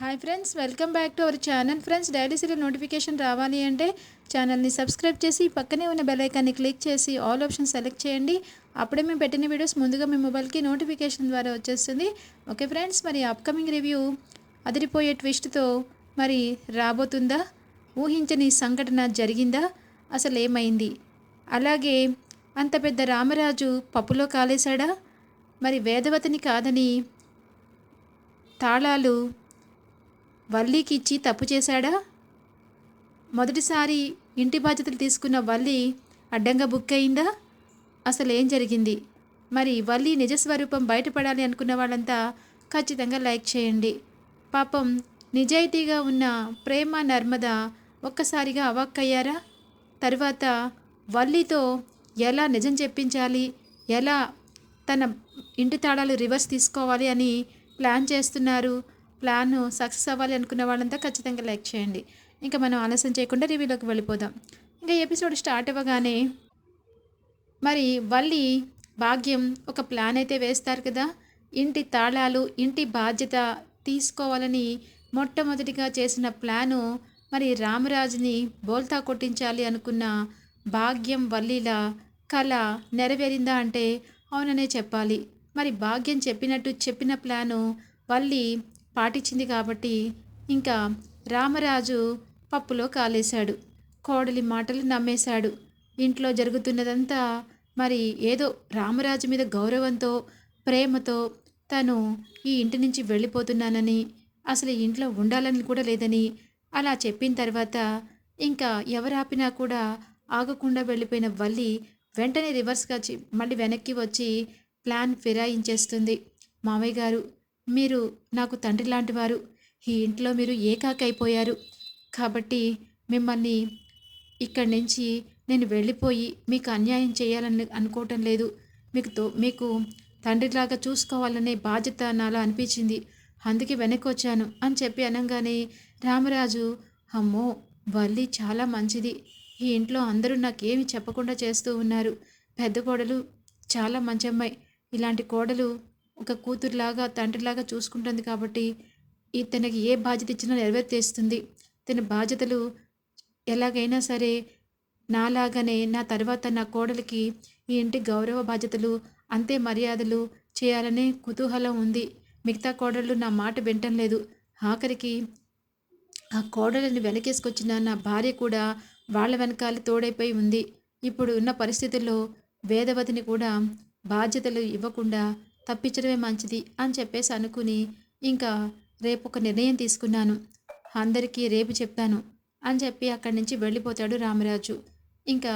Hi friends welcome back to our channel friends daily serial notification రావాలి అంటే ఛానల్ని subscribe చేసి పక్కనే ఉన్న బెల్ ఐకాన్ని క్లిక్ చేసి ఆల్ ఆప్షన్ సెలెక్ట్ చేయండి. అప్పుడే మేము పెట్టిన వీడియోస్ ముందుగా మీ మొబైల్కి నోటిఫికేషన్ ద్వారా వచ్చేస్తుంది. ఓకే ఫ్రెండ్స్ మరి అప్కమింగ్ రివ్యూ అదిరిపోయే ట్విస్ట్తో మరి రాబోతుందా? ఊహించని సంఘటన జరిగిందా? అసలు ఏమైంది? అలాగే అంత పెద్ద రామరాజు పప్పులో కాలేశాడా? మరి వేదవతిని కాదని తాళాలు వల్లీకి ఇచ్చి తప్పు చేశాడా? మొదటిసారి ఇంటి బాధ్యతలు తీసుకున్న వల్లి అడ్డంగా బుక్ అయిందా? అసలు ఏం జరిగింది? మరి వల్లి నిజస్వరూపం బయటపడాలి అనుకున్న వాళ్ళంతా ఖచ్చితంగా లైక్ చేయండి. పాపం నిజాయితీగా ఉన్న ప్రేమ నర్మద ఒక్కసారిగా అవాక్కయ్యారా తర్వాత వల్లితో ఎలా నిజం చెప్పించాలి? ఎలా తన ఇంటి తాళాలు రివర్స్ తీసుకోవాలి అని ప్లాన్ చేస్తున్నారు? ప్లాన్ సక్సెస్ అవ్వాలి అనుకున్న వాళ్ళంతా ఖచ్చితంగా లైక్ చేయండి. ఇంకా మనం ఆలస్యం చేయకుండా రివ్యూలోకి వెళ్ళిపోదాం. ఇంకా ఎపిసోడ్ స్టార్ట్ అవ్వగానే మరి వల్లి భాగ్యం ఒక ప్లాన్ అయితే వేస్తారు కదా. ఇంటి తాళాలు ఇంటి బాధ్యత తీసుకోవాలని మొట్టమొదటిగా చేసిన ప్లాను మరి రామరాజుని బోల్తా కొట్టించాలి అనుకున్న భాగ్యం వల్లిల కళ నెరవేరిందా అంటే అవుననే చెప్పాలి. మరి భాగ్యం చెప్పినట్టు చెప్పిన ప్లాను వల్లి పాటించింది కాబట్టి ఇంకా రామరాజు పప్పులో కాలేశాడు. కోడలి మాటలు నమ్మేశాడు. ఇంట్లో జరుగుతున్నదంతా మరి ఏదో రామరాజు మీద గౌరవంతో ప్రేమతో తను ఈ ఇంటి నుంచి వెళ్ళిపోతున్నానని అసలు ఇంట్లో ఉండాలని కూడా లేదని అలా చెప్పిన తర్వాత ఇంకా ఎవరాపినా కూడా ఆగకుండా వెళ్ళిపోయిన వల్లి వెంటనే రివర్స్గా చి మళ్ళీ వెనక్కి వచ్చి ప్లాన్ ఫిరాయించేస్తుంది. మామయ్య గారు మీరు నాకు తండ్రి లాంటివారు ఈ ఇంట్లో మీరు ఏకాకైపోయారు. కాబట్టి మిమ్మల్ని ఇక్కడి నుంచి నేను వెళ్ళిపోయి మీకు అన్యాయం చేయాలని అనుకోవటం లేదు. మీకు తో మీకు తండ్రిలాగా చూసుకోవాలనే బాధ్యత నాలో అనిపించింది. అందుకే వెనక్కి వచ్చాను అని చెప్పి అనగానే రామరాజు అమ్మో వల్లి చాలా మంచిది. ఈ ఇంట్లో అందరూ నాకేమి చెప్పకుండా చేస్తూ ఉన్నారు. పెద్ద కోడలు చాలా మంచి అమ్మాయి ఇలాంటి కోడలు ఒక కూతురులాగా తండ్రిలాగా చూసుకుంటుంది కాబట్టి ఈ తనకి ఏ బాధ్యత ఇచ్చినా నెరవేర్తేస్తుంది తన బాధ్యతలు ఎలాగైనా సరే నాలాగానే నా తర్వాత నా కోడలికి ఈ ఇంటి గౌరవ బాధ్యతలు అంతే మర్యాదలు చేయాలనే కుతూహలం ఉంది. మిగతా కోడళ్ళు నా మాట వింటం లేదు. ఆఖరికి ఆ కోడలిని వెనకేసుకొచ్చిన నా భార్య కూడా వాళ్ళ వెనకాల తోడైపోయి ఉంది. ఇప్పుడు ఉన్న పరిస్థితుల్లో వేదవతిని కూడా బాధ్యతలు ఇవ్వకుండా తప్పించడమే మంచిది అని చెప్పేసి అనుకుని ఇంకా రేపు ఒక నిర్ణయం తీసుకున్నాను. అందరికీ రేపు చెప్తాను అని చెప్పి అక్కడి నుంచి వెళ్ళిపోతాడు రామరాజు. ఇంకా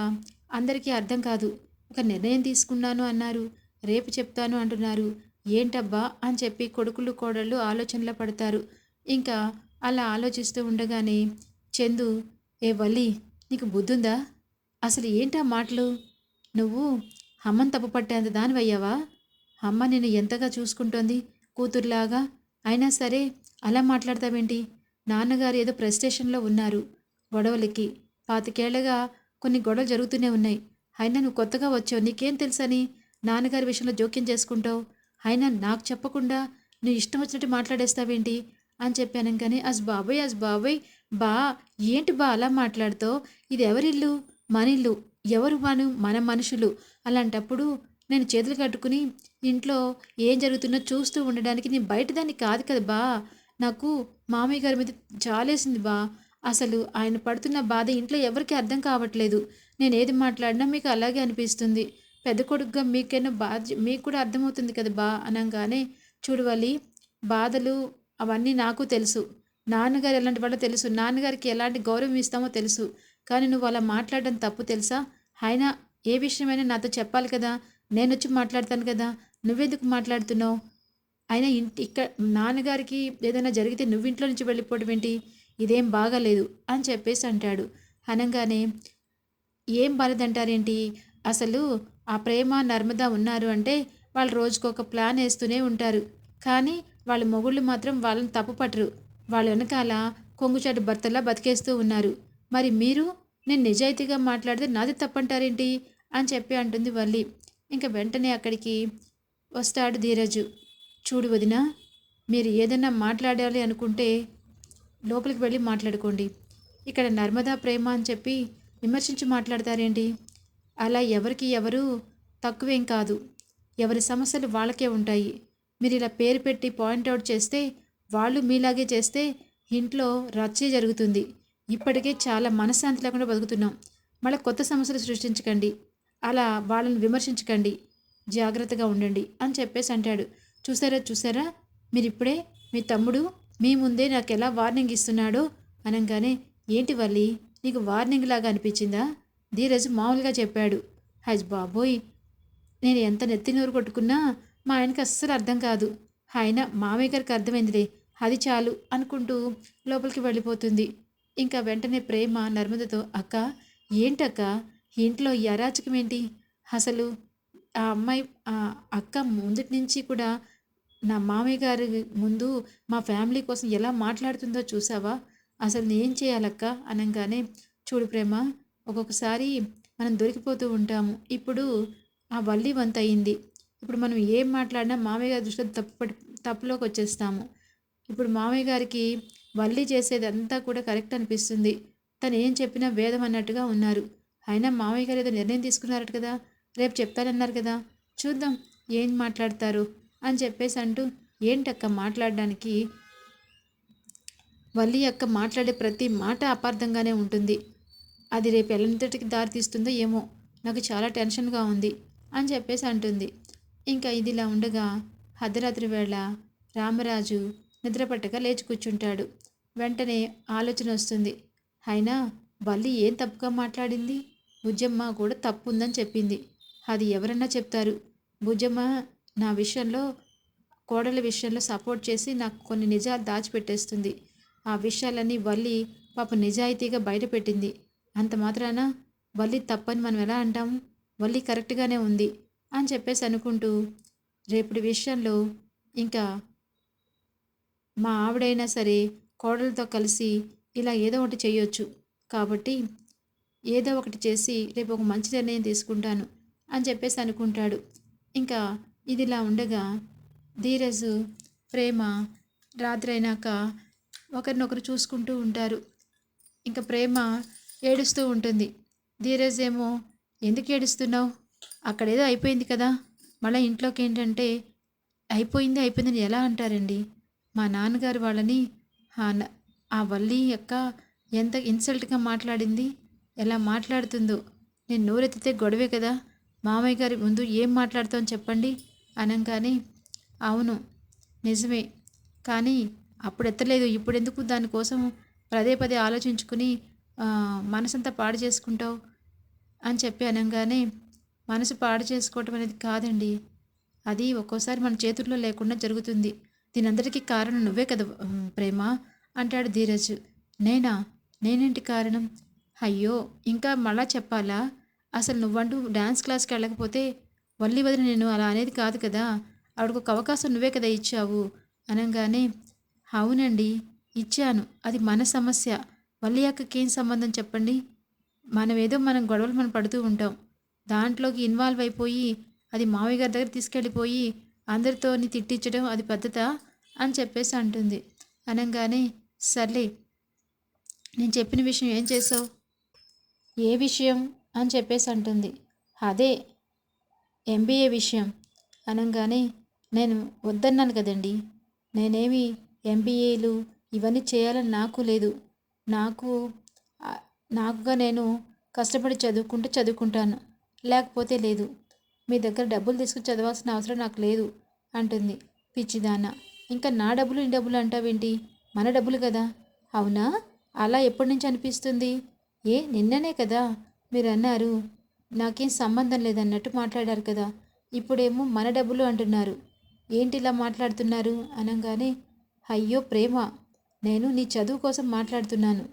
అందరికీ అర్థం కాదు ఒక నిర్ణయం తీసుకున్నాను అన్నారు రేపు చెప్తాను అంటున్నారు. ఏంటబ్బా అని చెప్పి కొడుకులు కోడళ్ళు ఆలోచనలో పడతారు. ఇంకా అలా ఆలోచిస్తూ ఉండగానే చందు ఏ వల్లి నీకు బుద్ధుందా? అసలు ఏంటా మాటలు? నువ్వు అమ్మని తప్పు పట్టేంత దానివయ్యావా? అమ్మ నిన్ను ఎంతగా చూసుకుంటోంది? కూతురులాగా? అయినా సరే అలా మాట్లాడతావేంటి? నాన్నగారు ఏదో ప్రెస్టేషన్లో ఉన్నారు. గొడవలకి. పాతికేళ్ళగా కొన్ని గొడవలు జరుగుతూనే ఉన్నాయి. అయినా నువ్వు కొత్తగా వచ్చావు. నీకేం తెలుసని? నాన్నగారి విషయంలో జోక్యం చేసుకుంటావు. అయినా నాకు చెప్పకుండా నువ్వు ఇష్టం వచ్చినట్టు మాట్లాడేస్తావేంటి? అని చెప్పాను కానీ అస్ బాబాయ్ అస్ బాబోయ్ బా ఏంటి బా అలా మాట్లాడుతావు? ఇది ఎవరిల్లు? మన ఇల్లు ఎవరు మనం మన మనుషులు? అలాంటప్పుడు నేను చేతులు కట్టుకుని ఇంట్లో ఏం జరుగుతుందో చూస్తూ ఉండడానికి నేను బయట దాన్ని కాదు కదా బా. నాకు మామయ్య గారి మీద చాలేసింది బా. అసలు ఆయన పడుతున్న బాధ ఇంట్లో ఎవరికీ అర్థం కావట్లేదు. నేను ఏది మాట్లాడినా మీకు అలాగే అనిపిస్తుంది. పెద్ద కొడుకుగా మీకైనా బాధ మీకు కూడా అర్థమవుతుంది కదా బా అనగానే చూడవాలి బాధలు అవన్నీ నాకు తెలుసు. నాన్నగారు ఎలాంటి వాళ్ళో తెలుసు. నాన్నగారికి ఎలాంటి గౌరవం ఇస్తామో తెలుసు. కానీ నువ్వు అలా మాట్లాడడం తప్పు తెలుసా? ఆయన ఏ విషయమైనా నాతో చెప్పాలి కదా. నేను వచ్చి మాట్లాడతాను కదా. నువ్వెందుకు మాట్లాడుతున్నావు? అయినా ఇంటి ఇక్కడ నాన్నగారికి ఏదైనా జరిగితే నువ్వు ఇంట్లో నుంచి వెళ్ళిపోవడం ఏంటి? ఇదేం బాగాలేదు అని చెప్పేసి అంటాడు. అనగానే ఏం బాలేదంటారేంటి? అసలు ఆ ప్రేమ నర్మద ఉన్నారు అంటే వాళ్ళు రోజుకొక ప్లాన్ వేస్తూనే ఉంటారు. కానీ వాళ్ళ మొగుళ్ళు మాత్రం వాళ్ళని తప్పుపట్టరు వాళ్ళ వెనకాల కొంగుచాటు భర్తలా బతికేస్తూ ఉన్నారు. మరి మీరు? నేను నిజాయితీగా మాట్లాడితే నాది తప్పంటారేంటి? అని చెప్పి అంటుంది వల్లి. ఇంకా వెంటనే అక్కడికి వస్తాడు ధీరజు. చూడు వదిన మీరు ఏదైనా మాట్లాడాలి అనుకుంటే లోపలికి వెళ్ళి మాట్లాడుకోండి. ఇక్కడ నర్మదా ప్రేమ అని చెప్పి విమర్శించి మాట్లాడతారేంటి? అలా ఎవరికి ఎవరు తక్కువేం కాదు. ఎవరి సమస్యలు వాళ్ళకే ఉంటాయి. మీరు ఇలా పేరు పెట్టి పాయింట్అవుట్ చేస్తే వాళ్ళు మీలాగే చేస్తే ఇంట్లో రచ్చే జరుగుతుంది. ఇప్పటికే చాలా మనశ్శాంతి లేకుండా బతుకుతున్నాం. మళ్ళీ కొత్త సమస్యలు సృష్టించకండి. అలా వాళ్ళని విమర్శించకండి. జాగ్రత్తగా ఉండండి అని చెప్పేసి అంటాడు. చూసారా చూసారా? మీరు ఇప్పుడే మీ తమ్ముడు మీ ముందే నాకు ఎలా వార్నింగ్ ఇస్తున్నాడో అనగానే ఏంటి వల్లి నీకు వార్నింగ్ లాగా అనిపించిందా? ధీరజ్ మామూలుగా చెప్పాడు. హజ్ బాబోయ్ నేను ఎంత నెత్తి నోరు కొట్టుకున్నా మా ఆయనకి అస్సలు అర్థం కాదు. ఆయన మామయ్య గారికి అర్థమైందిలే అది చాలు అనుకుంటూ లోపలికి వెళ్ళిపోతుంది. ఇంకా వెంటనే ప్రేమ నర్మదతో అక్క ఏంటక్క? ఇంట్లో ఈ అరాచకం ఏంటి? అసలు ఆ అమ్మాయి ఆ అక్క ముందటి నుంచి కూడా నా మామయ్య గారి ముందు మా ఫ్యామిలీ కోసం ఎలా మాట్లాడుతుందో చూసావా? అసలు నేను చేయాలక్క? అనగానే చూడు ప్రేమ ఒక్కొక్కసారి మనం దొరికిపోతూ ఉంటాము. ఇప్పుడు ఆ వల్లి వంత అయింది. ఇప్పుడు మనం ఏం మాట్లాడినా మామయ్య గారి దృష్టిలో తప్పు తప్పులోకి వచ్చేస్తాము. ఇప్పుడు మామయ్య గారికి వల్లి చేసేదంతా కూడా కరెక్ట్ అనిపిస్తుంది. తను ఏం చెప్పినా వేదం అన్నట్టుగా ఉన్నారు. అయినా మామయ్య గారు ఏదో నిర్ణయం తీసుకున్నారట కదా రేపు చెప్తానన్నారు కదా చూద్దాం ఏం మాట్లాడతారు అని చెప్పేసి అంటూ ఏంటక్క మాట్లాడడానికి? వల్లి అక్క మాట్లాడే ప్రతి మాట అపార్థంగానే ఉంటుంది. అది రేపు ఎల్లంతటికి దారి తీస్తుందో ఏమో నాకు చాలా టెన్షన్గా ఉంది అని చెప్పేసి అంటుంది. ఇంకా ఇదిలా ఉండగా అర్ధరాత్రి వేళ రామరాజు నిద్రపట్టక లేచి కూర్చుంటాడు. వెంటనే ఆలోచన వస్తుంది. అయినా వల్లి ఏం తప్పుగా మాట్లాడింది? బుజ్జమ్మ కూడా తప్పు ఉందని చెప్పింది. అది ఎవరన్నా చెప్తారు? బుజ్జమ్మ నా విషయంలో కోడల విషయంలో సపోర్ట్ చేసి నాకు కొన్ని నిజాలు దాచిపెట్టేస్తుంది. ఆ విషయాలన్నీ వల్లి పాప నిజాయితీగా బయటపెట్టింది. అంత మాత్రాన వల్లి తప్పని మనం ఎలా అంటాం? వల్లి కరెక్ట్గానే ఉంది అని చెప్పేసి అనుకుంటూ రేపటి విషయంలో ఇంకా మా ఆవిడైనా సరే కోడలతో కలిసి ఇలా ఏదో ఒకటి చేయొచ్చు. కాబట్టి ఏదో ఒకటి చేసి రేపు ఒక మంచి నిర్ణయం తీసుకుంటాను అని చెప్పేసి అనుకుంటాడు. ఇంకా ఇదిలా ఉండగా ధీరజ్ ప్రేమ రాత్రి అయినాక ఒకరినొకరు చూసుకుంటూ ఉంటారు. ఇంకా ప్రేమ ఏడుస్తూ ఉంటుంది. ధీరజ్ ఏమో ఎందుకు ఏడుస్తున్నావు? అక్కడేదో అయిపోయింది కదా. మళ్ళీ ఇంట్లోకి ఏంటంటే అయిపోయింది అయిపోయిందని ఎలా అంటారండి? మా నాన్నగారు వాళ్ళని ఆ న- ఆ వల్లి యొక్క ఎంత ఇన్సల్ట్గా మాట్లాడింది. ఎలా మాట్లాడుతుందో. నేను నోరెత్తితే గొడవే కదా. మామయ్య గారి ముందు ఏం మాట్లాడతాం చెప్పండి. అనగానే అవును నిజమే. కానీ అప్పుడు ఎత్తలేదు ఇప్పుడు ఎందుకు దానికోసం పదే పదే ఆలోచించుకుని మనసంతా పాడు చేసుకుంటావు? అని చెప్పి అనగానే మనసు పాడు చేసుకోవటం అనేది కాదండి. అది ఒక్కోసారి మన చేతుల్లో లేకుండా జరుగుతుంది. దీనందరికీ కారణం నువ్వే కదా ప్రేమ అంటాడు ధీరజ్. నేనా? నేనేంటి కారణం? అయ్యో ఇంకా మళ్ళా చెప్పాలా? అసలు నువ్వంటూ డ్యాన్స్ క్లాస్కి వెళ్ళకపోతే వల్లి వదిలి నేను అలా అనేది కాదు కదా? ఆవిడకు ఒక అవకాశం నువ్వే కదా ఇచ్చావు? అనగానే అవునండి ఇచ్చాను. అది మన సమస్య. వల్లి అక్కకేం సంబంధం చెప్పండి? మనమేదో మనం గొడవలు మనం పడుతూ ఉంటాం. దాంట్లోకి ఇన్వాల్వ్ అయిపోయి అది మావయ్య గారి దగ్గర తీసుకెళ్ళిపోయి అందరితోని తిట్టించడం అది పద్ధత? అని చెప్పేసి అంటుంది. అనగానే సర్లే నేను చెప్పిన విషయం ఏం చేసావు? ఏ విషయం అని చెప్పేసి అంటుంది. అదే ఎంబీఏ విషయం అనగానే నేను వద్దన్నాను కదండి. నేనేమి ఎంబీఏలు ఇవన్నీ చేయాలని నాకు లేదు. నాకు నాకుగా నేను కష్టపడి చదువుకుంటే చదువుకుంటాను. లేకపోతే లేదు. మీ దగ్గర డబ్బులు తీసుకుని చదవాల్సిన అవసరం నాకు లేదు అంటుంది పిచ్చిదాన. ఇంకా నా డబ్బులు నీ డబ్బులు అంటావేంటి? మన డబ్బులు కదా. అవునా? అలా ఎప్పటి నుంచి అనిపిస్తుంది? ఏ నిన్ననే కదా? మీరు అన్నారు నాకేం సంబంధం లేదన్నట్టు మాట్లాడారు కదా. ఇప్పుడేమో మన డబ్బులు అంటున్నారు. ఏంటి ఇలా మాట్లాడుతున్నారు? అనగానే అయ్యో ప్రేమ. నేను నీ చదువు కోసం మాట్లాడుతున్నాను.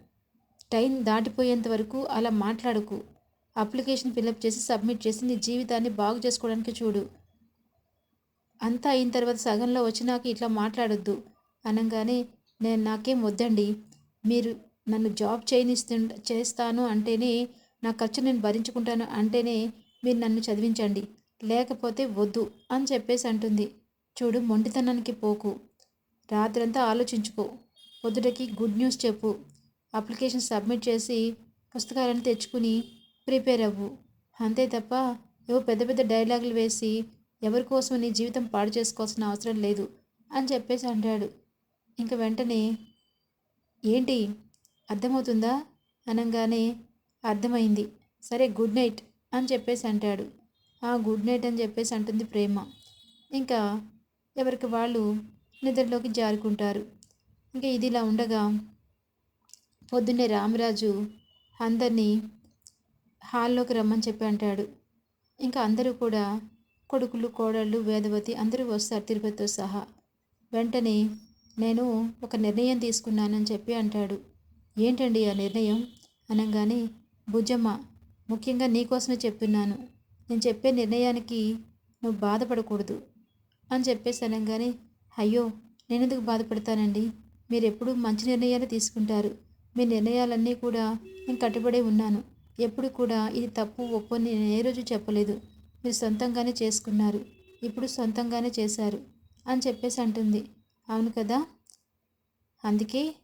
టైం దాటిపోయేంత వరకు అలా మాట్లాడకు. అప్లికేషన్ ఫిలప్ చేసి సబ్మిట్ చేసి నీ జీవితాన్ని బాగు చేసుకోవడానికి చూడు. అంతా అయిన తర్వాత సగంలో వచ్చినాక ఇట్లా మాట్లాడొద్దు. అనగానే నేను నాకేం వద్దండి? మీరు నన్ను జాబ్ చేయనిస్తు చేస్తాను అంటేనే నా ఖర్చు నేను భరించుకుంటాను అంటేనే మీరు నన్ను చదివించండి. లేకపోతే వద్దు అని చెప్పేసి అంటుంది. చూడు మొండితనానికి పోకు. రాత్రంతా ఆలోచించుకో. పొద్దుటకి గుడ్ న్యూస్ చెప్పు. అప్లికేషన్ సబ్మిట్ చేసి పుస్తకాలను తెచ్చుకుని ప్రిపేర్ అవ్వు. అంతే తప్ప ఏవో పెద్ద పెద్ద డైలాగులు వేసి ఎవరి కోసం నీ జీవితం పాడు చేసుకోవాల్సిన అవసరం లేదు అని చెప్పేసి అంటాడు. ఇంక వెంటనే ఏంటి? అర్థమవుతుందా? అనగానే అర్థమైంది. సరే గుడ్ నైట్ అని చెప్పేసి అంటాడు. ఆ గుడ్ నైట్ అని చెప్పేసి అంటుంది ప్రేమ. ఇంకా ఎవరికి వాళ్ళు నిద్రలోకి జారుకుంటారు. ఇంకా ఇది ఇలా ఉండగా పొద్దున్నే రామరాజు అందరినీ హాల్లోకి రమ్మని చెప్పి అంటాడు. ఇంకా అందరూ కూడా కొడుకులు కోడళ్ళు వేదవతి అందరూ వస్తారు తిరుపతితో సహా. వెంటనే నేను ఒక నిర్ణయం తీసుకున్నానని చెప్పి అంటాడు. ఏంటండి ఆ నిర్ణయం? అనగానే భుజమ్మ ముఖ్యంగా నీకోసమే చెప్తున్నాను. నేను చెప్పే నిర్ణయానికి నువ్వు బాధపడకూడదు అని చెప్పేసి అనగానే అయ్యో నేను ఎందుకు బాధపడతానండి? మీరు ఎప్పుడు మంచి నిర్ణయాలు తీసుకుంటారు. మీ నిర్ణయాలన్నీ కూడా నేను కట్టుబడే ఉన్నాను. ఎప్పుడు కూడా ఇది తప్పు ఒప్పు నేను ఏ రోజు చెప్పలేదు. మీరు సొంతంగానే చేసుకున్నారు. ఇప్పుడు సొంతంగానే చేశారు అని చెప్పేసి అంటుంది. అవును కదా? అందుకే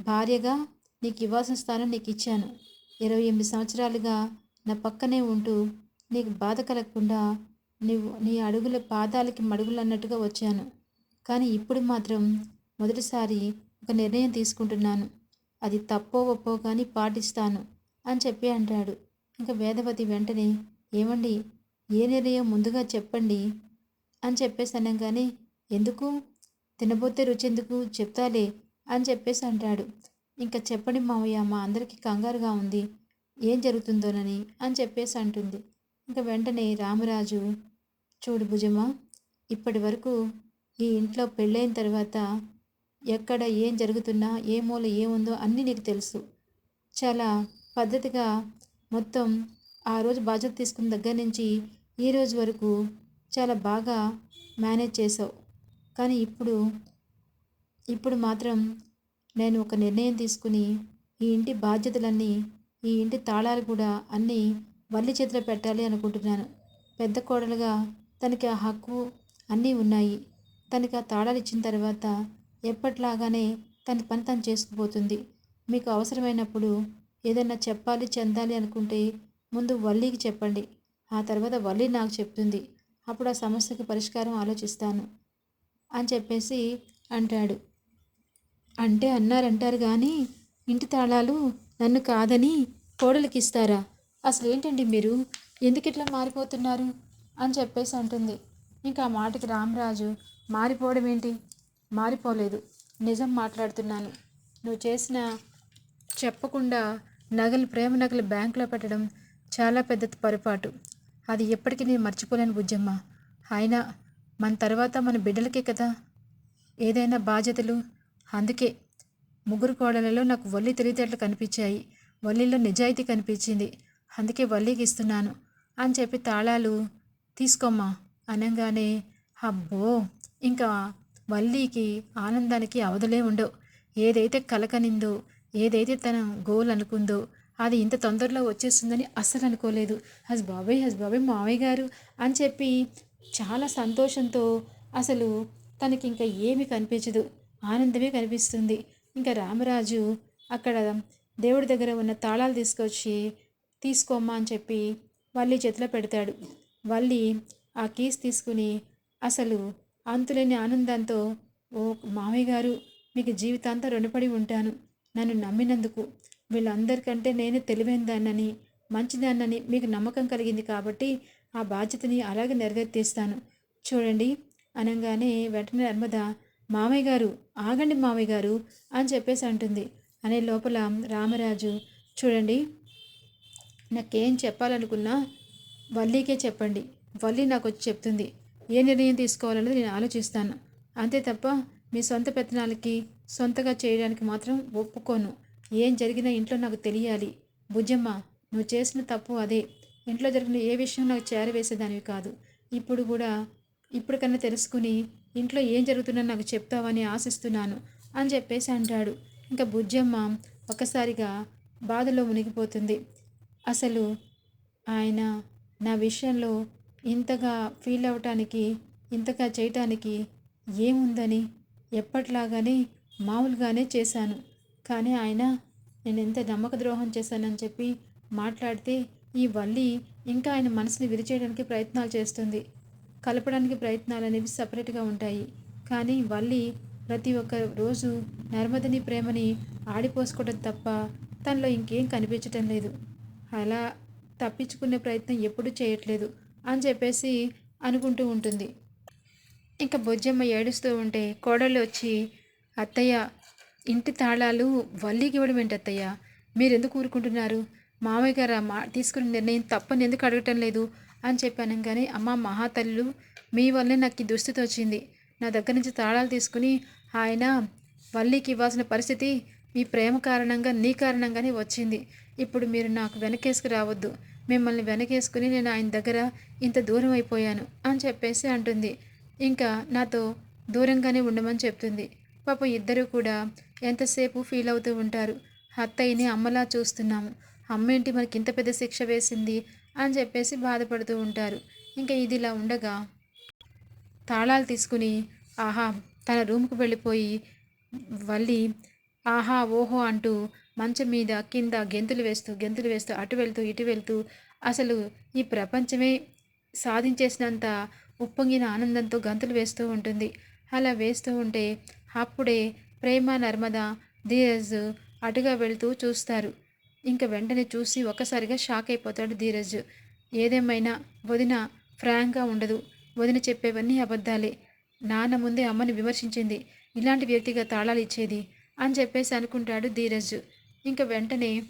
భార్యగా నీకు ఇవ్వాల్సిన స్థానం నీకు ఇచ్చాను. ఇరవై ఎనిమిది సంవత్సరాలుగా నా పక్కనే ఉంటూ నీకు బాధ కలగకుండా నీవు నీ అడుగుల పాదాలకి మడుగులు అన్నట్టుగా వచ్చాను. కానీ ఇప్పుడు మాత్రం మొదటిసారి ఒక నిర్ణయం తీసుకుంటున్నాను. అది తప్పో ఒప్పో కానీ పాటిస్తాను అని చెప్పి అంటాడు. ఇంకా వేదవతి వెంటనే ఏమండి? ఏ నిర్ణయం ముందుగా చెప్పండి అని చెప్పేసి అనగానే ఎందుకు? తినబోతే రుచి ఎందుకు? చెప్తాలే అని చెప్పేసి అంటాడు. ఇంకా చెప్పండి మావయ్య మా అందరికీ కంగారుగా ఉంది. ఏం జరుగుతుందోనని అని చెప్పేసి అంటుంది. ఇంకా వెంటనే రామరాజు చూడు భుజమా ఇప్పటి వరకు ఈ ఇంట్లో పెళ్ళైన తర్వాత ఎక్కడ ఏం జరుగుతున్నా ఏ మూల ఏముందో అన్నీ నీకు తెలుసు. చాలా పద్ధతిగా మొత్తం ఆ రోజు బాధ్యత తీసుకున్న దగ్గర నుంచి ఈ రోజు వరకు చాలా బాగా మేనేజ్ చేసావు. కానీ ఇప్పుడు ఇప్పుడు మాత్రం నేను ఒక నిర్ణయం తీసుకుని ఈ ఇంటి బాధ్యతలన్నీ ఈ ఇంటి తాళాలు కూడా అన్నీ వల్లి చేతిలో పెట్టాలి అనుకుంటున్నాను. పెద్ద కోడలుగా తనకి ఆ హక్కు అన్నీ ఉన్నాయి. తనకి ఆ తాళాలు ఇచ్చిన తర్వాత ఎప్పట్లాగానే తన పని తను చేసుకుపోతుంది. మీకు అవసరమైనప్పుడు ఏదైనా చెప్పాలి చెందాలి అనుకుంటే ముందు వల్లీకి చెప్పండి. ఆ తర్వాత వల్లి నాకు చెప్తుంది. అప్పుడు ఆ సమస్యకి పరిష్కారం ఆలోచిస్తాను అని చెప్పేసి అంటాడు. అంటే అన్నారంటారు కానీ ఇంటి తాళాలు నన్ను కాదని కోడలికి ఇస్తారా అసలు ఏంటండి మీరు? ఎందుకు ఇట్లా మారిపోతున్నారు? అని చెప్పేసి అంటుంది. ఇంకా ఆ మాటకి రామరాజు మారిపోవడం ఏంటి మారిపోలేదు. నిజం మాట్లాడుతున్నాను. నువ్వు చేసిన చెప్పకుండా నగలు ప్రేమ నగలు బ్యాంకులో పెట్టడం చాలా పెద్ద పొరపాటు. అది ఎప్పటికీ నేను మర్చిపోలేను బుజ్జమ్మ. అయినా మన తర్వాత మన బిడ్డలకే కదా. ఏదైనా బాధ్యతలు అందుకే ముగ్గురు కోడలలో నాకు వల్లి తెలివితేటలు కనిపించాయి. వల్లిలో నిజాయితీ కనిపించింది. అందుకే వల్లికి ఇస్తున్నాను. అని చెప్పి తాళాలు తీసుకోమ్మా అనగానే అబ్బో! ఇంకా వల్లీకి ఆనందానికి అవధులే ఉండవు. ఏదైతే కలకనిందో ఏదైతే తన గోల్ అనుకుందో అది ఇంత తొందరలో వచ్చేస్తుందని అస్సలు అనుకోలేదు. హస్ బాబాయ్ హస్ బాబాయ్ మావయ్య గారు! అని చెప్పి చాలా సంతోషంతో అసలు తనకి ఇంకా ఏమీ కనిపించదు. ఆనందమే కనిపిస్తుంది. ఇంకా రామరాజు అక్కడ దేవుడి దగ్గర ఉన్న తాళాలు తీసుకొచ్చి తీసుకోమ్మా అని చెప్పి వల్లి చేతిలో పెడతాడు. వల్లి ఆ కీస్ తీసుకుని అసలు అంతులేని ఆనందంతో ఓ మామయ్య గారు మీకు జీవితాంతం రుణపడి ఉంటాను. నన్ను నమ్మినందుకు. వీళ్ళందరికంటే నేను తెలివైన దాన్నని మంచిదాన్నని మీకు నమ్మకం కలిగింది కాబట్టి ఆ బాధ్యతని అలాగే నెరవేర్తిస్తాను. చూడండి అనగానే వెంటనే నర్మద మామయ్య గారు ఆగండి మామయ్య గారు అని చెప్పేసి అంటుంది. అనే లోపల రామరాజు చూడండి నాకేం చెప్పాలనుకున్నా వల్లీకే చెప్పండి. వల్లి నాకు వచ్చి చెప్తుంది. ఏ నిర్ణయం తీసుకోవాలన్నది నేను ఆలోచిస్తాను. అంతే తప్ప మీ సొంత పెత్తనాలకి సొంతగా చేయడానికి మాత్రం ఒప్పుకోను. ఏం జరిగినా ఇంట్లో నాకు తెలియాలి. బుజ్జమ్మ నువ్వు చేసిన తప్పు అదే. ఇంట్లో జరిగిన ఏ విషయం నాకు చేరవేసేదానివి కాదు. ఇప్పుడు కూడా ఇప్పటికన్నా తెలుసుకుని ఇంట్లో ఏం జరుగుతుందో నాకు చెప్తావని ఆశిస్తున్నాను అని చెప్పేసి అంటాడు. ఇంకా బుజ్జమ్మ ఒక్కసారిగా బాధలో మునిగిపోతుంది. అసలు ఆయన నా విషయంలో ఇంతగా ఫీల్ అవ్వటానికి ఇంతగా చేయటానికి ఏముందని ఎప్పట్లాగానే మామూలుగానే చేశాను. కానీ ఆయన నేను ఎంత నమ్మక ద్రోహం చేశానని చెప్పి మాట్లాడితే ఈ వల్లి ఇంకా ఆయన మనసుని విరిచేయడానికి ప్రయత్నాలు చేస్తుంది. కలపడానికి ప్రయత్నాలు అనేవి సపరేట్గా ఉంటాయి. కానీ వల్లి ప్రతి ఒక్క రోజు నర్మదని ప్రేమని ఆడిపోసుకోవడం తప్ప తనలో ఇంకేం కనిపించటం లేదు. అలా తప్పించుకునే ప్రయత్నం ఎప్పుడూ చేయట్లేదు అని చెప్పేసి అనుకుంటూ ఉంటుంది. ఇంకా బొజ్జమ్మ ఏడుస్తూ ఉంటే కోడలు వచ్చి అత్తయ్య ఇంటి తాళాలు వల్లికి ఇవ్వడం ఏంటి అత్తయ్య? మీరు ఎందుకు ఊరుకుంటున్నారు? మామయ్య గారు మా తీసుకున్న నిర్ణయం తప్పని ఎందుకు అడగటం లేదు? అని చెప్పాను కానీ అమ్మ మహాతల్లు మీ వల్లే నాకు ఈ దుస్థితి వచ్చింది. నా దగ్గర నుంచి తాళాలు తీసుకుని ఆయన వల్లికి ఇవ్వాల్సిన పరిస్థితి మీ ప్రేమ కారణంగా నీ కారణంగానే వచ్చింది. ఇప్పుడు మీరు నాకు వెనకేసుకు రావద్దు. మిమ్మల్ని వెనకేసుకుని నేను ఆయన దగ్గర ఇంత దూరం అయిపోయాను అని చెప్పేసి అంటుంది. ఇంకా నాతో దూరంగానే ఉండమని చెప్తుంది. పాపం ఇద్దరూ కూడా ఎంతసేపు ఫీల్ అవుతూ ఉంటారు. అత్తయ్యని అమ్మలా చూస్తున్నాము. అమ్మ ఏంటి మనకి ఇంత పెద్ద శిక్ష వేసింది. అని చెప్పేసి బాధపడుతూ ఉంటారు. ఇంకా ఇది ఇలా ఉండగా తాళాలు తీసుకుని ఆహా తన రూమ్కు వెళ్ళిపోయి వల్లి ఆహా ఓహో అంటూ మంచం మీద కింద గెంతులు వేస్తూ గెంతులు వేస్తూ అటు వెళ్తూ ఇటు వెళ్తూ అసలు ఈ ప్రపంచమే సాధించేసినంత ఉప్పొంగిన ఆనందంతో గంతులు వేస్తూ ఉంటుంది. అలా వేస్తూ ఉంటే అప్పుడే ప్రేమ నర్మద ధీరజ్ అటుగా వెళ్తూ చూస్తారు. ఇంకా వెంటనే చూసి ఒక్కసారిగా షాక్ అయిపోతాడు ధీరజ్. ఏదేమైనా వదిన ఫ్రాంక్గా ఉండదు. వదిన చెప్పేవన్నీ అబద్ధాలే. నాన్న ముందే అమ్మని విమర్శించింది. ఇలాంటి వ్యక్తిగా తాళాలు ఇచ్చేది? అని చెప్పేసి అనుకుంటాడు ధీరజ్. ఇంకా వెంటనే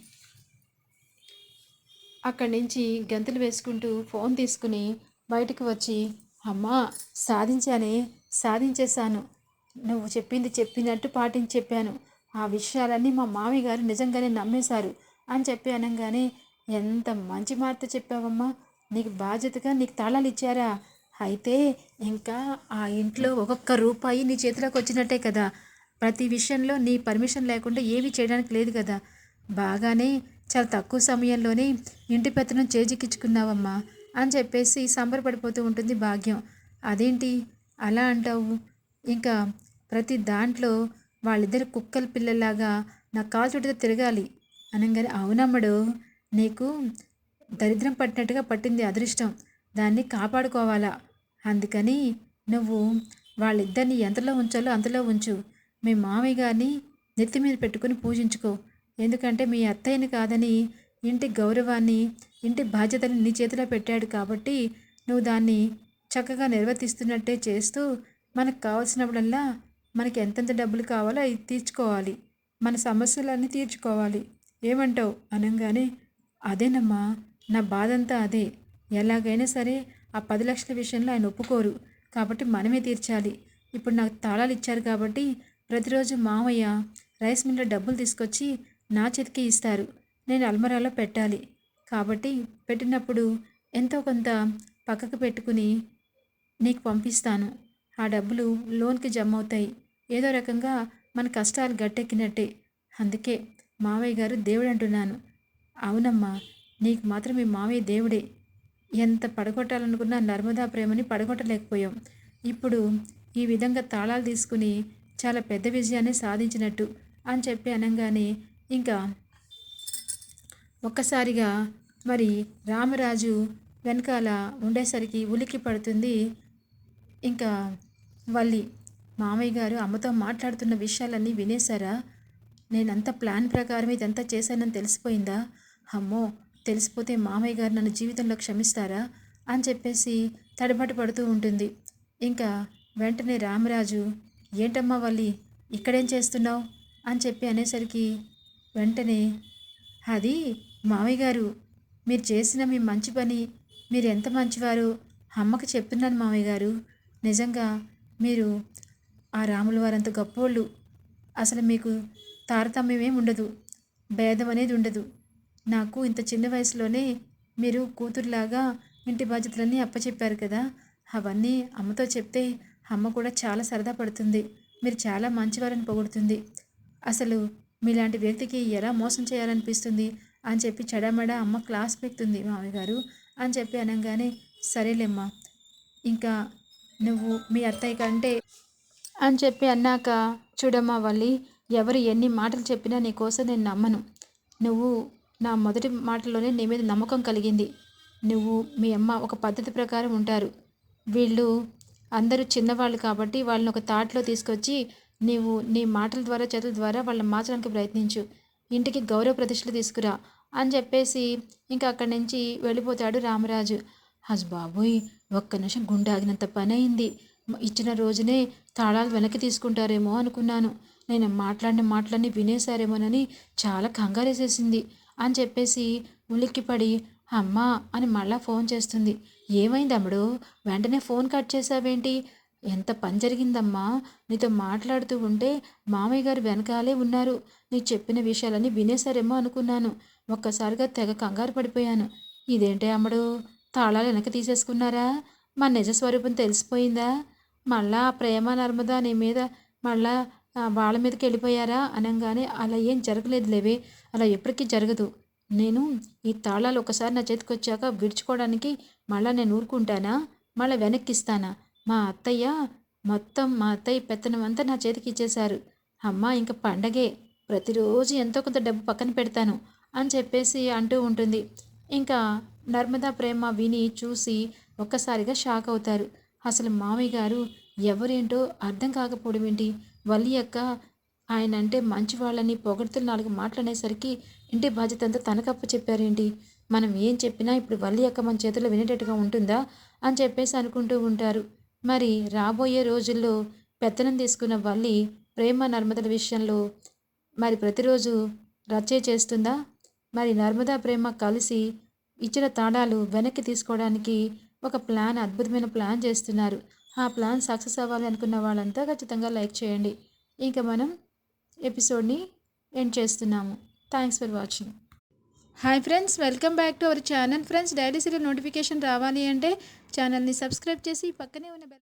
అక్కడి నుంచి గంతులు వేసుకుంటూ ఫోన్ తీసుకుని బయటకు వచ్చి అమ్మా సాధించానే సాధించేశాను. నువ్వు చెప్పింది చెప్పినట్టు పాటించి చెప్పాను. ఆ విషయాలన్నీ మా మామయ్య గారు నిజంగానే నమ్మేశారు. అని చెప్పి అనగానే ఎంత మంచి మాట చెప్పావమ్మా. నీకు బాధ్యతగా నీకు తాళాలు ఇచ్చారా. అయితే ఇంకా ఆ ఇంట్లో ఒక్కొక్క రూపాయి నీ చేతిలోకి వచ్చినట్టే కదా. ప్రతి విషయంలో నీ పర్మిషన్ లేకుండా ఏమీ చేయడానికి లేదు కదా. బాగానే చాలా తక్కువ సమయంలోనే ఇంటి పెత్తనం చేజిక్కించుకున్నావమ్మా అని చెప్పేసి సంబరపడిపోతూ ఉంటుంది భాగ్యం. అదేంటి? అలా అంటావు. ఇంకా ప్రతి దాంట్లో వాళ్ళిద్దరు కుక్కల పిల్లలాగా నా కాలు చుట్టూ తిరగాలి. అనగానే అవునమ్మడు నీకు దరిద్రం పట్టినట్టుగా పట్టింది అదృష్టం. దాన్ని కాపాడుకోవాలా? అందుకని నువ్వు వాళ్ళిద్దరిని ఎంతలో ఉంచాలో అంతలో ఉంచు. మీ మామయ్య గారిని నెత్తి మీద పెట్టుకుని పూజించుకో. ఎందుకంటే మీ అత్తయ్యని కాదని ఇంటి గౌరవాన్ని ఇంటి బాధ్యతని నీ చేతిలో పెట్టాడు కాబట్టి నువ్వు దాన్ని చక్కగా నిర్వర్తిస్తున్నట్టే చేస్తూ మనకు కావాల్సినప్పుడల్లా మనకి ఎంతెంత డబ్బులు కావాలో అవి తీర్చుకోవాలి. మన సమస్యలన్నీ తీర్చుకోవాలి. ఏమంటావు? అనగానే అదేనమ్మా నా బాధంతా అదే. ఎలాగైనా సరే ఆ పది లక్షల విషయంలో ఆయన ఒప్పుకోరు. కాబట్టి మనమే తీర్చాలి. ఇప్పుడు నాకు తాళాలు ఇచ్చారు కాబట్టి ప్రతిరోజు మామయ్య రైస్ మిల్లో డబ్బులు తీసుకొచ్చి నా చేతికి ఇస్తారు. నేను అల్మరాలో పెట్టాలి. కాబట్టి పెట్టినప్పుడు ఎంతో కొంత పక్కకు పెట్టుకుని నీకు పంపిస్తాను. ఆ డబ్బులు లోన్కి జమ అవుతాయి. ఏదో రకంగా మన కష్టాలు గట్టెక్కినట్టే. అందుకే మావయ్య గారు దేవుడు అంటున్నాను అవునమ్మా నీకు మాత్రం మీ మావయ్య దేవుడే. ఎంత పడగొట్టాలనుకున్న నర్మదా ప్రేమని పడగొట్టలేకపోయాం. ఇప్పుడు ఈ విధంగా తాళాలు తీసుకుని చాలా పెద్ద విజయాన్ని సాధించినట్టు అని చెప్పి అనగానే ఇంకా ఒక్కసారిగా మరి రామరాజు వెనకాల ఉండేసరికి ఉలిక్కి పడుతుంది ఇంకా వల్లి. మామయ్య గారు అమ్మతో మాట్లాడుతున్న విషయాలన్నీ వినేశారా? నేనంతా ప్లాన్ ప్రకారం ఇదంతా చేశానని తెలిసిపోయిందా? అమ్మో తెలిసిపోతే మామయ్య గారు నన్ను జీవితంలో క్షమిస్తారా? అని చెప్పేసి తడబాటు పడుతూ ఉంటుంది. ఇంకా వెంటనే రామరాజు ఏంటమ్మా వల్లి ఇక్కడేం చేస్తున్నావు? అని చెప్పి అనేసరికి వెంటనే అది మామయ్య గారు మీరు చేసిన మీ మంచి పని మీరు ఎంత మంచివారు అమ్మకు చెప్తున్నాను మామయ్య గారు. నిజంగా మీరు ఆ రాముల వారంత గొప్పోళ్ళు. అసలు మీకు తారతమ్యమేం ఉండదు భేదం అనేది ఉండదు నాకు ఇంత చిన్న వయసులోనే మీరు కూతురులాగా ఇంటి బాధ్యతలన్నీ అప్పచెప్పారు కదా. అవన్నీ అమ్మతో చెప్తే అమ్మ కూడా చాలా సరదా పడుతుంది. మీరు చాలా మంచివారని పొగుడుతుంది. అసలు మీలాంటి వ్యక్తికి ఎలా మోసం చేయాలనిపిస్తుంది? అని చెప్పి చెడమడ అమ్మ క్లాస్ పెక్తుంది మామయ్య గారు అని చెప్పి అనగానే సరేలేమ్మా ఇంకా నువ్వు మీ అత్తయ్య కంటే అని చెప్పి అన్నాక చూడమ్మా వల్లి ఎవరు ఎన్ని మాటలు చెప్పినా నీ కోసం నేను నమ్మను. నువ్వు నా మొదటి మాటలోనే నీ మీద నమ్మకం కలిగింది. నువ్వు మీ అమ్మ ఒక పద్ధతి ప్రకారం ఉంటారు. వీళ్ళు అందరూ చిన్నవాళ్ళు కాబట్టి వాళ్ళని ఒక తాట్లో తీసుకొచ్చి నీవు నీ మాటల ద్వారా చేతుల ద్వారా వాళ్ళని మార్చడానికి ప్రయత్నించు. ఇంటికి గౌరవ ప్రతిష్టలు తీసుకురా అని చెప్పేసి ఇంకా అక్కడి నుంచి వెళ్ళిపోతాడు రామరాజు. హజ్ బాబోయ్ ఒక్క నిమిషం గుండె ఆగినంత పని అయింది ఇచ్చిన రోజునే తాళాలు వెనక్కి తీసుకుంటారేమో అనుకున్నాను. నేను మాట్లాడిన మాటలన్నీ వినేశారేమోనని చాలా కంగారేసేసింది అని చెప్పేసి ఉలిక్కిపడి అమ్మా అని మళ్ళా ఫోన్ చేస్తుంది. ఏమైంది అమ్ముడు? వెంటనే ఫోన్ కట్ చేసావేంటి ఎంత పని జరిగిందమ్మా? నీతో మాట్లాడుతూ ఉంటే మామయ్య గారు వెనకాలే ఉన్నారు. నీ చెప్పిన విషయాలన్నీ వినేశారేమో అనుకున్నాను. ఒక్కసారిగా తెగ కంగారు పడిపోయాను. ఇదేంటి అమ్మడు? తాళాలు వెనక తీసేసుకున్నారా? మా నిజ స్వరూపం తెలిసిపోయిందా? మళ్ళా ప్రేమ నర్మదా నీ మీద? మళ్ళా వాళ్ళ మీదకి వెళ్ళిపోయారా అనగానే అలా ఏం జరగలేదు లేవే అలా ఎప్పటికీ జరగదు. నేను ఈ తాళాలు ఒకసారి నా చేతికి వచ్చాక విడుచుకోవడానికి మళ్ళీ నేను ఊరుకుంటానా? మళ్ళీ వెనక్కిస్తానా? మా అత్తయ్య మొత్తం మా అత్తయ్య పెత్తనం అంతా నా చేతికి ఇచ్చేశారు. అమ్మ ఇంకా పండగే. ప్రతిరోజు ఎంతో కొంత డబ్బు పక్కన పెడతాను అని చెప్పేసి అంటూ ఉంటుంది. ఇంకా నర్మదా ప్రేమ విని చూసి ఒక్కసారిగా షాక్ అవుతారు. అసలు మామయ్య గారు ఎవరేంటో అర్థం కాకపోవడం ఏంటి? వల్లి యొక్క ఆయన అంటే మంచి వాళ్ళని పొగడుతులు నాలుగు మాట్లాడేసరికి ఇంటి బాధ్యత అంతా తనకప్ప చెప్పారేంటి? మనం ఏం చెప్పినా ఇప్పుడు వల్లి యొక్క మన చేతిలో వినేటట్టుగా ఉంటుందా? అని చెప్పేసి అనుకుంటూ ఉంటారు. మరి రాబోయే రోజుల్లో పెత్తనం తీసుకున్న వల్లి ప్రేమ నర్మదల విషయంలో మరి ప్రతిరోజు రచ్చే చేస్తుందా? మరి నర్మదా ప్రేమ కలిసి ఇచ్చిన తాడాలు వెనక్కి తీసుకోవడానికి ఒక ప్లాన్ అద్భుతమైన ప్లాన్ చేస్తున్నారు. ఆ ప్లాన్ సక్సెస్ అవ్వాలి అనుకున్న వాళ్ళంతా ఖచ్చితంగా లైక్ చేయండి. ఇంకా మనం ఎపిసోడ్ని ఎండ్ చేస్తున్నాము. Thanks for watching hi friends welcome back to our channel friends daily serial notification రావాలి అంటే ఛానల్ని సబ్స్క్రైబ్ చేసి పక్కనే ఉన్న బెల్